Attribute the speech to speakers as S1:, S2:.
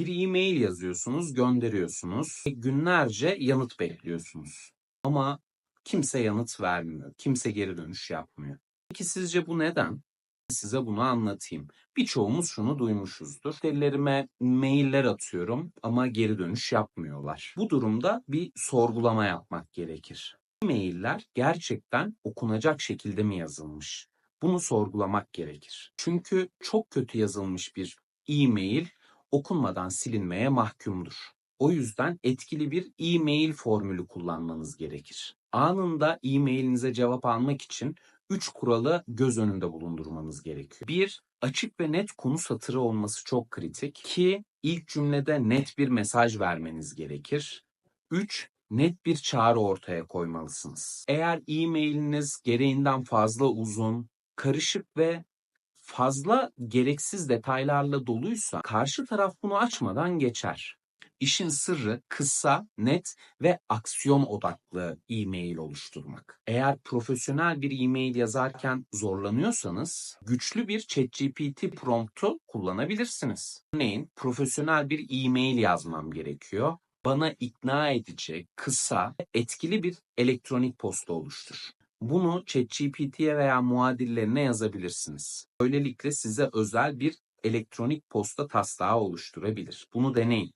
S1: Bir e-mail yazıyorsunuz, gönderiyorsunuz. ve Günlerce yanıt bekliyorsunuz. Ama kimse yanıt vermiyor. Kimse geri dönüş yapmıyor. Peki sizce bu neden? Size bunu anlatayım. Birçoğumuz şunu duymuşuzdur. Müşterilerime mailler atıyorum ama geri dönüş yapmıyorlar. Bu durumda bir sorgulama yapmak gerekir. E-mailler gerçekten okunacak şekilde mi yazılmış? Bunu sorgulamak gerekir. Çünkü çok kötü yazılmış bir e-mail okunmadan silinmeye mahkumdur. O yüzden etkili bir e-mail formülü kullanmanız gerekir. Anında e-mailinize cevap almak için 3 kuralı göz önünde bulundurmanız gerekiyor. 1. Açık ve net konu satırı olması çok kritik. 2. ilk cümlede net bir mesaj vermeniz gerekir. 3. Net bir çağrı ortaya koymalısınız. Eğer e-mailiniz gereğinden fazla uzun, karışık ve fazla gereksiz detaylarla doluysa karşı taraf bunu açmadan geçer. İşin sırrı kısa, net ve aksiyon odaklı e-mail oluşturmak. Eğer profesyonel bir e-mail yazarken zorlanıyorsanız güçlü bir ChatGPT promptu kullanabilirsiniz. Örneğin profesyonel bir e-mail yazmam gerekiyor. Bana ikna edici, kısa, etkili bir elektronik posta oluştur. Bunu ChatGPT'ye veya muadillerine yazabilirsiniz. Böylelikle size özel bir elektronik posta taslağı oluşturabilir. Bunu deneyin.